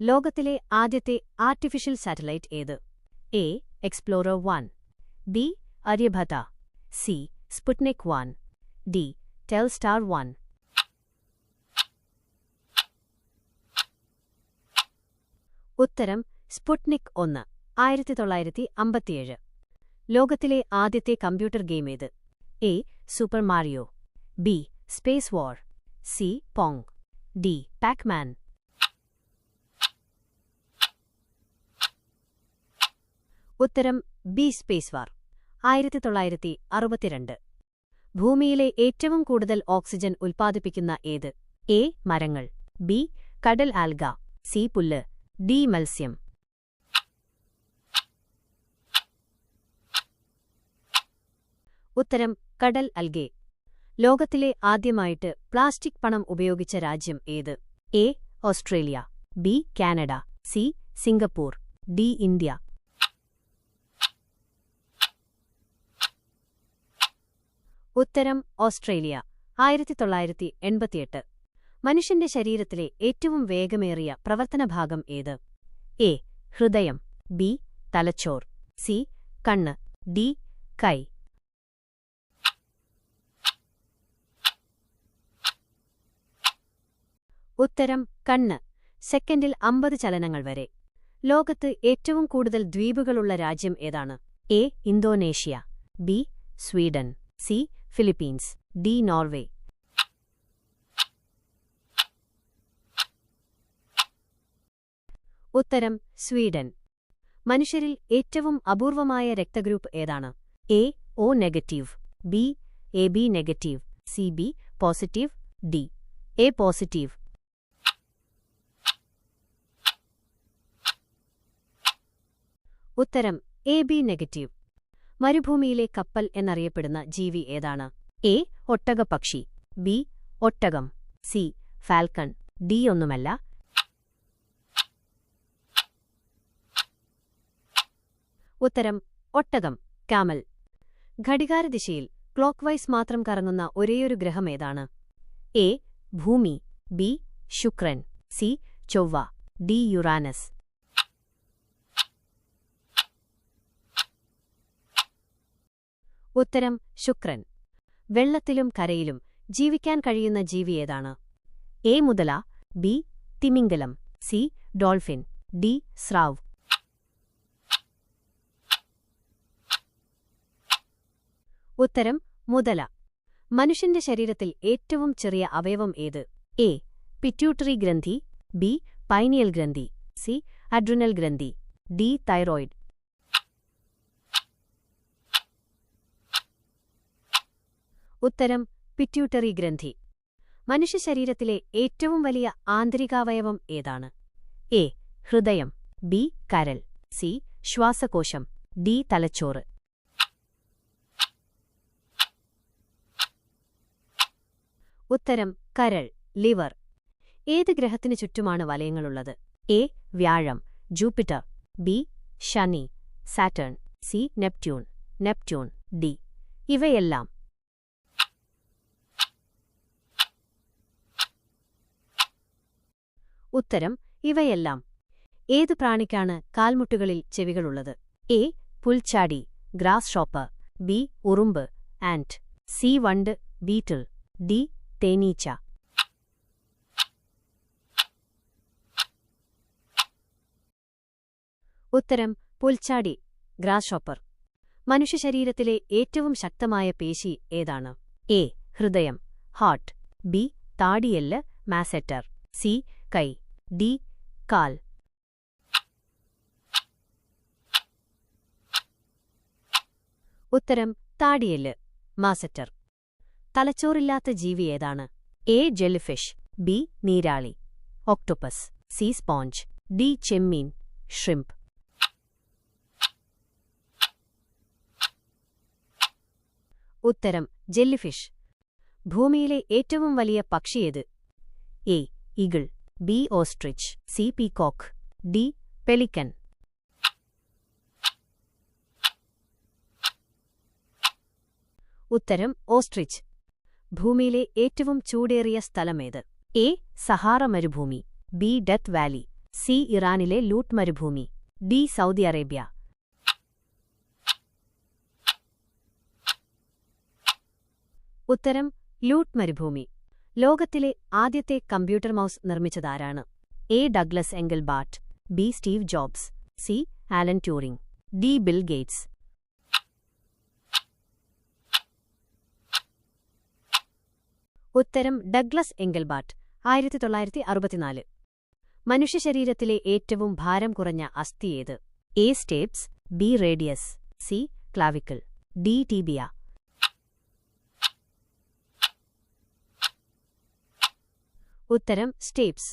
ലോകത്തിലെ ആദ്യത്തെ artificial satellite ഏത്? A Explorer One B Aryabhata C Sputnik One D Telstar One ഉത്തരം Sputnik ഒന്ന്. ആയിരത്തി തൊള്ളായിരത്തി അമ്പത്തിയേഴ് ലോകത്തിലെ ആദ്യത്തെ കമ്പ്യൂട്ടർ ഗെയിം ഏത്? A Super Mario B Space War C Pong D Pacman ഉത്തരം ബി സ്പേസ് വാർ. ആയിരത്തി തൊള്ളായിരത്തി അറുപത്തിരണ്ട് ഭൂമിയിലെ ഏറ്റവും കൂടുതൽ ഓക്സിജൻ ഉൽപ്പാദിപ്പിക്കുന്ന ഏത്? എ മരങ്ങൾ. ബി കടൽ ആൽഗ. സി പുല്ല്. ഡി മത്സ്യം. ഉത്തരം കടൽ അൽഗെ ലോകത്തിലെ ആദ്യമായിട്ട് പ്ലാസ്റ്റിക് പണം ഉപയോഗിച്ച രാജ്യം ഏത്? A Australia. B Canada. C Singapore. D India. ഉത്തരം ഓസ്ട്രേലിയ ആയിരത്തി തൊള്ളായിരത്തി എൺപത്തിയെട്ട് മനുഷ്യന്റെ ശരീരത്തിലെ ഏറ്റവും വേഗമേറിയ പ്രവർത്തനഭാഗം ഏത്? എ. ഹൃദയം ബി. തലച്ചോർ സി. കണ്ണ് ഡി. കൈ. ഉത്തരം കണ്ണ് സെക്കൻഡിൽ അമ്പത് ചലനങ്ങൾ വരെ. ലോകത്ത് ഏറ്റവും കൂടുതൽ ദ്വീപുകളുള്ള രാജ്യം ഏതാണ്? A. Indonesia B. Sweden C. Philippines D Norway ഉത്തരം സ്വീഡൻ. മനുഷ്യരിൽ ഏറ്റവും അപൂർവമായ രക്തഗ്രൂപ്പ് ഏതാണ്? A O negative B A B negative C B positive D A positive ഉത്തരം എ ബി നെഗറ്റീവ് മരുഭൂമിയിലെ കപ്പൽ എന്നറിയപ്പെടുന്ന ജീവി ഏതാണ്? എ. ഒട്ടകപക്ഷി ബി. ഒട്ടകം. സി. ഫാൽക്കൺ. ഡി. ഒന്നുമല്ല. ഉത്തരം ഒട്ടകം. കാമൽ. ഘടികാരദിശയിൽ ക്ലോക്ക് വൈസ് മാത്രം കറങ്ങുന്ന ഒരേയൊരു ഗ്രഹം ഏതാണ്? എ. ഭൂമി. ബി. ശുക്രൻ. സി. ചൊവ്വ. ഡി. യുറാനസ്. ഉത്തരം ശുക്രൻ. വെള്ളത്തിലും കരയിലും ജീവിക്കാൻ കഴിയുന്ന ജീവി ഏതാണ്? എ മുതല ബി തിമിംഗലം സി ഡോൾഫിൻ ഡി സ്രാവ്. ഉത്തരം മുതല. മനുഷ്യന്റെ ശരീരത്തിൽ ഏറ്റവും ചെറിയ അവയവം ഏത്? എ പിറ്റ്യൂട്ടറി ഗ്രന്ഥി ബി പൈനിയൽ ഗ്രന്ഥി സി അഡ്രിനൽ ഗ്രന്ഥി ഡി തൈറോയിഡ് ഉത്തരം പിറ്റ്യൂട്ടറി ഗ്രന്ഥി. മനുഷ്യശരീരത്തിലെ ഏറ്റവും വലിയ ആന്തരികാവയവം ഏതാണ്? എ ഹൃദയം ബി കരൽ സി ശ്വാസകോശം ഡി തലച്ചോറ്. ഉത്തരം കരൾ ലിവർ. ഏത് ഗ്രഹത്തിനു ചുറ്റുമാണ് വലയങ്ങളുള്ളത്? എ വ്യാഴം ജൂപ്പിറ്റർ ബി ശനി Saturn C Neptune Neptune D. ഇവയെല്ലാം ഉത്തരം ഇവയെല്ലാം. ഏതു പ്രാണിക്കാണ് കാൽമുട്ടുകളിൽ ചെവികളുള്ളത്? എ പുൽച്ചാടി ഗ്രാസ് ഷോപ്പർ ബി ഉറുമ്പ് ആൻഡ്. സി വണ്ട് ബീറ്റിൽ. ഡി തേനീച്ച. ഉത്തരം പുൽച്ചാടി ഗ്രാസ് ഷോപ്പർ. മനുഷ്യശരീരത്തിലെ ഏറ്റവും ശക്തമായ പേശി ഏതാണ്? എ ഹൃദയം. ഹാർട്ട്. ബി താടിയെല്ല് മാസെറ്റർ. സി കൈ. ഡി കാൽ. ഉത്തരം താടിയെല്ല്. മാസറ്റർ. തലച്ചോറില്ലാത്ത ജീവി ഏതാണ്? A jellyfish. ബി നീരാളി. ഒക്ടോപ്പസ്. C sponge. ഡി ചെമ്മീൻ. ഷ്രിംപ്. ഉത്തരം ജെല്ലിഫിഷ്. ഭൂമിയിലെ ഏറ്റവും വലിയ പക്ഷിയേത് A eagle. B ostrich C peacock D pelican. ഉത്തരം ഓസ്ട്രിച്ച്. ഭൂമിയിലെ ഏറ്റവും ചൂടേറിയ സ്ഥലമേത്? എ സഹാറ മരുഭൂമി ബി ഡെത്ത് വാലി സി ഇറാനിലെ ലൂട്ട് മരുഭൂമി ഡി സൗദി അറേബ്യ. ഉത്തരം ലൂട്ട് മരുഭൂമി. ലോകത്തിലെ ആദ്യത്തെ computer mouse നിർമ്മിച്ചതാരാണ്? A. Douglas Engelbart B. Steve Jobs C. Alan Turing D. Bill Gates. ഉത്തരം ഡഗ്ലസ് എംഗൽബാട്ട് ആയിരത്തി തൊള്ളായിരത്തി അറുപത്തിനാല് മനുഷ്യശരീരത്തിലെ ഏറ്റവും ഭാരം കുറഞ്ഞ അസ്ഥി ഏത്? A. Stapes B. Radius C. Clavicle D. Tibia. ഉത്തരം സ്റ്റേപ്സ്